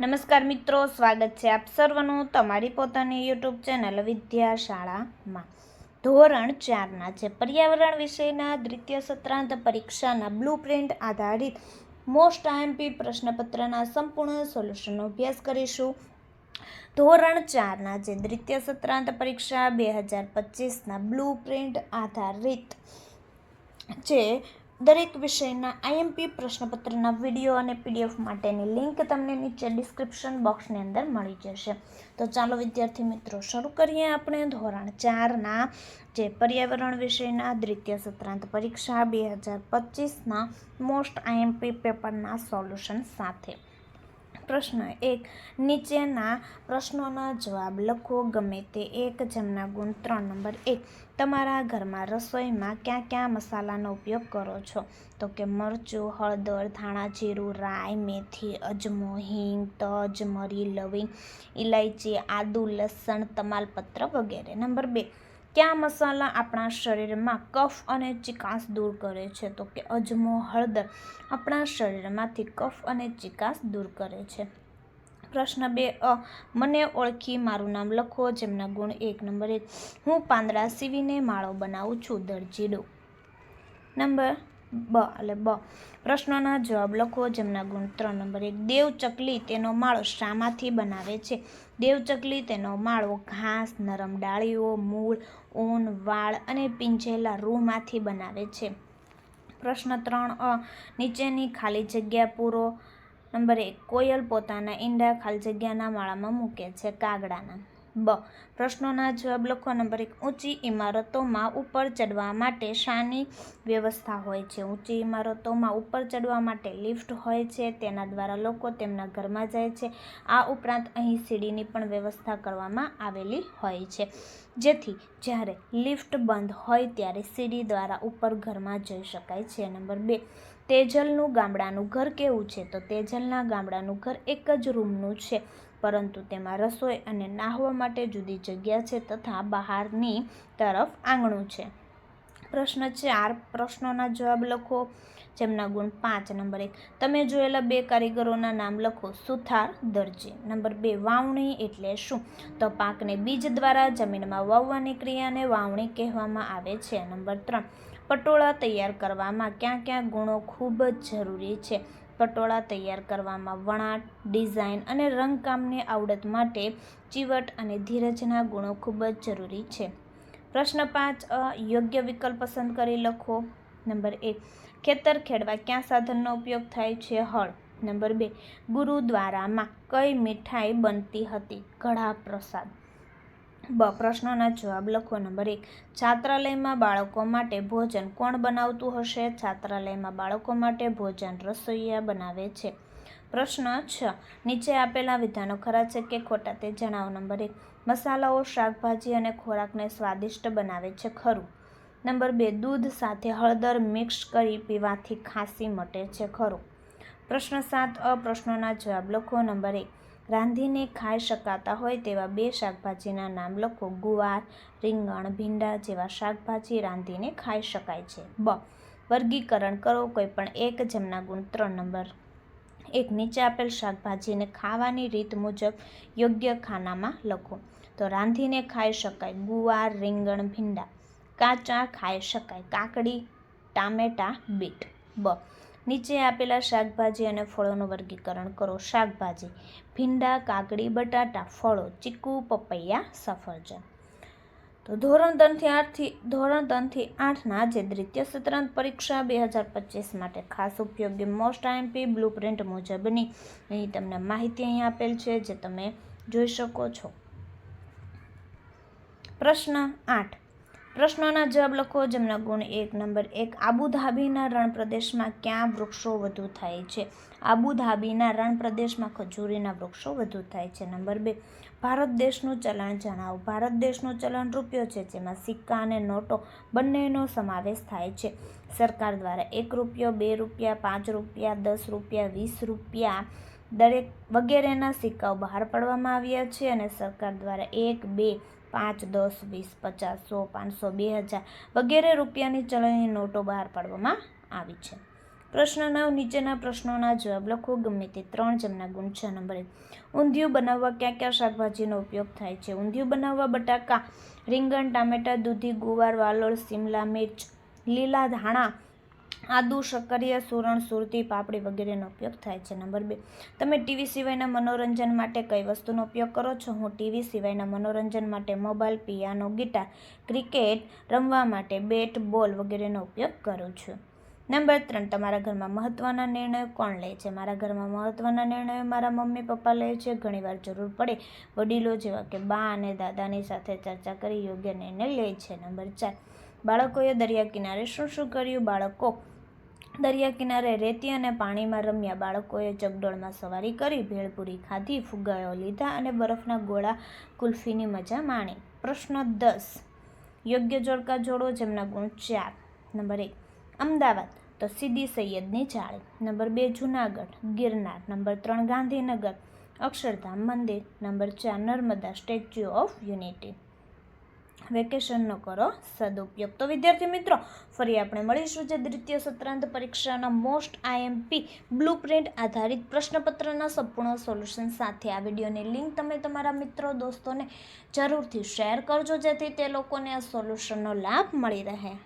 નમસ્કાર મિત્રો, સ્વાગત છે આપ સર્વનું તમારી પોતાની યુટ્યુબ ચેનલ વિદ્યાશાળામાં. ધોરણ ચારના જે પર્યાવરણ વિષયના દ્વિતીય સત્રાંત પરીક્ષાના બ્લુ પ્રિન્ટ આધારિત મોસ્ટ આઈએમપી પ્રશ્નપત્રના સંપૂર્ણ સોલ્યુશનનો અભ્યાસ કરીશું. ધોરણ ચારના જે દ્વિતીય સત્રાંત પરીક્ષા બે હજાર પચીસના બ્લુ પ્રિન્ટ આધારિત જે દરેક વિષયના આઈએમપી પ્રશ્નપત્રના વીડિયો અને પીડીએફ માટેની લિંક તમને નીચે ડિસ્ક્રિપ્શન બોક્સની અંદર મળી જશે. તો ચાલો વિદ્યાર્થી મિત્રો, શરૂ કરીએ આપણે ધોરણ ચારના, જે પર્યાવરણ વિષયના દ્વિતીય સત્રાંત પરીક્ષા બે હજાર પચીસના મોસ્ટ આઈએમપી પેપરના સોલ્યુશન સાથે. પ્રશ્ન એક. નીચેના પ્રશ્નોનો જવાબ લખો ગમે તે એક, જેમના ગુણ ત્રણ નંબર એક. તમારા ઘરમાં રસોઈમાં ક્યાં ક્યાં મસાલાનો ઉપયોગ કરો છો? તો કે મરચું, હળદર, ધાણા જીરું, રાઈ, મેથી, અજમો, હિંગ, તજ, મરી, લવિંગ ઇલાયચી આદુ, લસણ, તમાલપત્ર વગેરે. નંબર બે. કયા મસાલા આપણા શરીરમાં કફ અને ચિકાસ દૂર કરે છે? તો કે અજમો, હળદર આપણા શરીરમાંથી કફ અને ચિકાસ દૂર કરે છે. પ્રશ્ન બે, અ, મને ઓળખી મારું નામ લખો, જેમના ગુણ એક નંબર એક હું પાંદડા સીવીને માળો બનાવું છું, દરજીડો. નંબર બ, એટલે બ. પ્રશ્નોના જવાબ લખો, જેમના ગુણ ત્રણ નંબર. એક, દેવ ચકલી તેનો માળો શામાંથી બનાવે છે. દેવ ચકલી તેનો માળો ઘાસ, નરમ ડાળીઓ, મૂળ, ઊન, વાળ અને પીંજેલા રૂમાંથી બનાવે છે. પ્રશ્ન ત્રણ, અ. નીચેની ખાલી જગ્યા પૂરો. નંબર એક, કોયલ પોતાના ઈંડા ખાલી જગ્યાના માળામાં મૂકે છે કાગડાના. બ. પ્રશ્નોના જવાબ લખો. નંબર એક, ઊંચી ઇમારતોમાં ઉપર ચડવા માટે શાની વ્યવસ્થા હોય છે. ઊંચી ઇમારતોમાં ઉપર ચડવા માટે લિફ્ટ હોય છે. તેના દ્વારા લોકો તેમના ઘરમાં જાય છે. આ ઉપરાંત અહીં સીડીની પણ વ્યવસ્થા કરવામાં આવેલી હોય છે. જેથી જ્યારે લિફ્ટ બંધ હોય ત્યારે સીડી દ્વારા ઉપર ઘરમાં જઈ શકાય છે. નંબર બે, તેજલનું ગામડાનું ઘર કેવું છે? તો તેજલના ગામડાનું ઘર એક જ રૂમનું છે. પરંતુ તેમાં રસોઈ અને નાહવા માટે જુદી જગ્યા છે તથા બહારની તરફ આંગણું છે. પ્રશ્ન ચાર, પ્રશ્નોના જવાબ લખો. જેમના ગુણ પાંચ, નંબર એક. તમે જોયેલા બે કારીગરોના નામ લખો. સુથાર દરજી. નંબર બે, વાવણી એટલે શું? તો પાકને બીજ દ્વારા જમીનમાં વાવવાની ક્રિયાને વાવણી કહેવામાં આવે છે. નંબર ત્રણ, પટોળા તૈયાર કરવામાં ક્યાં ક્યાં ગુણો ખૂબ જ જરૂરી છે? પટોળા તૈયાર કરવામાં વણાટ, ડિઝાઇન અને રંગકામની આવડત માટે ચીવટ અને ધીરજના ગુણો ખૂબ જ જરૂરી છે. પ્રશ્ન પાંચ, અ, યોગ્ય વિકલ્પ પસંદ કરી લખો. નંબર એક, ખેતર ખેડવા ક્યાં સાધનનો ઉપયોગ થાય છે? હળ. નંબર બે, ગુરુદ્વારામાં કઈ મીઠાઈ બનતી હતી? ઘડા પ્રસાદ. બ, પ્રશ્નોના જવાબ લખો નંબર એક. છાત્રાલયમાં બાળકો માટે ભોજન કોણ બનાવતું હશે? છાત્રાલયમાં બાળકો માટે ભોજન રસોઈયા બનાવે છે. પ્રશ્ન છ. નીચે આપેલા વિધાનો ખરા છે કે ખોટા તે જણાવો નંબર એક. મસાલાઓ, શાકભાજી અને ખોરાકને સ્વાદિષ્ટ બનાવે છે ખરું. નંબર બે. દૂધ સાથે હળદર મિક્સ કરી પીવાથી ખાંસી મટે છે ખરું. પ્રશ્ન સાત. અ, પ્રશ્નોના જવાબ લખો નંબર એક. રાંધીને ખાઈ શકાતા હોય તેવા બે શાકભાજીના નામ લખો. ગુવાર, રીંગણ, ભીંડા જેવા શાકભાજી રાંધીને ખાઈ શકાય છે. બ. વર્ગીકરણ કરો કોઈ પણ એક જેમના ગુણ ત્રણ નંબર. એક, નીચે આપેલ શાકભાજીને ખાવાની રીત મુજબ યોગ્ય ખાનામાં લખો. તો રાંધીને ખાઈ શકાય. ગુવાર, રીંગણ, ભીંડા. કાચા ખાઈ શકાય. કાકડી, ટામેટા, બીટ. બ. નીચે આપેલા શાકભાજી અને ફળોનું વર્ગીકરણ કરો. શાકભાજી, ભીંડા, કાકડી, બટાટા, ફળો, ચીકુ, પપૈયા, સફરજન. તો ધોરણ ત્રણથી આઠથી, ધોરણ ત્રણથી આઠના જે દ્વિતીય સત્રાંત પરીક્ષા બે હજાર પચીસ માટે ખાસ ઉપયોગી મોસ્ટ આઈએમપી બ્લુ પ્રિન્ટ મુજબની અહીં તમને માહિતી અહીં આપેલ છે, જે તમે જોઈ શકો છો. પ્રશ્ન આઠ. પ્રશ્નોના જવાબ લખો. જેમના ગુણ એક, નંબર એક. આબુધાબીના રણ પ્રદેશમાં ક્યાં વૃક્ષો વધુ થાય છે? આબુધાબીના રણ પ્રદેશમાં ખજૂરીના વૃક્ષો વધુ થાય છે. નંબર બે. ભારત દેશનું ચલણ જણાવો. ભારત દેશનું ચલણ રૂપિયો છે, જેમાં સિક્કા અને નોટો બંનેનો સમાવેશ થાય છે. સરકાર દ્વારા એક રૂપિયો, બે રૂપિયા, પાંચ રૂપિયા, દસ રૂપિયા, વીસ રૂપિયા દરેક વગેરેના સિક્કાઓ બહાર પાડવામાં આવ્યા છે અને સરકાર દ્વારા એક, બે પાંચ, દસ, વીસ, પચાસ, સો, પાંચસો, બે હજાર વગેરે રૂપિયાની ચલણની નોટો બહાર પાડવામાં આવી છે. પ્રશ્ન નવ, નીચેના પ્રશ્નોના જવાબ લખો. ગમે તે ત્રણ જેમના ગુણ છે નંબર. ઊંધિયું બનાવવા ક્યાં ક્યાં શાકભાજીનો ઉપયોગ થાય છે? ઊંધિયું બનાવવા બટાકા, રીંગણ, ટામેટાં, દૂધી, ગુવાર, વાલોળ, સિમલા, મિર્ચ, લીલા ધાણા આદુ શક્કરિયા સુરણ, સુરતી, પાપડી વગેરેનો ઉપયોગ થાય છે. નંબર બે. તમે ટીવી સિવાયના મનોરંજન માટે કઈ વસ્તુનો ઉપયોગ કરો છો? હું ટીવી સિવાયના મનોરંજન માટે મોબાઈલ, પિયાનો, ગિટાર, ક્રિકેટ રમવા માટે બેટ, બોલ વગેરેનો ઉપયોગ કરું છું. નંબર ત્રણ. તમારા ઘરમાં મહત્ત્વના નિર્ણયો કોણ લે છે? મારા ઘરમાં મહત્ત્વના નિર્ણયો મારા મમ્મી, પપ્પા લે છે. ઘણીવાર જરૂર પડે વડીલો જેવા કે બા અને દાદાની સાથે ચર્ચા કરી યોગ્ય નિર્ણય લે છે. નંબર ચાર. બાળકોએ દરિયા કિનારે શું શું કર્યું? બાળકો દરિયા કિનારે રેતી અને પાણીમાં રમ્યા બાળકોએ ચગડોળમાં સવારી કરી ભેળપૂરી ખાધી, ફુગ્ગાઓ લીધા અને બરફના ગોળા કુલ્ફીની મજા માણી. પ્રશ્ન દસ. યોગ્ય જોડકા જોડો જેમના ગુણ ચાર. નંબર એક. અમદાવાદ. તો સીદી સૈયદની જાળી. નંબર બે, જુનાગઢ. ગિરનાર. નંબર ત્રણ, ગાંધીનગર. અક્ષરધામ મંદિર. નંબર ચાર, નર્મદા સ્ટેચ્યુ ઓફ યુનિટી. વેકેશનનો કરો સદુપયોગ. તો વિદ્યાર્થી મિત્રો, ફરી આપણે મળીશું જે દ્વિતીય સત્રાંત પરીક્ષાના મોસ્ટ આઈએમપી બ્લુ પ્રિન્ટ આધારિત પ્રશ્નપત્રના સંપૂર્ણ સોલ્યુશન સાથે આ વિડીયોની લિંક તમે તમારા મિત્રો, દોસ્તોને જરૂરથી શેર કરજો જેથી તે લોકોને આ સોલ્યુશનનો લાભ મળી રહે.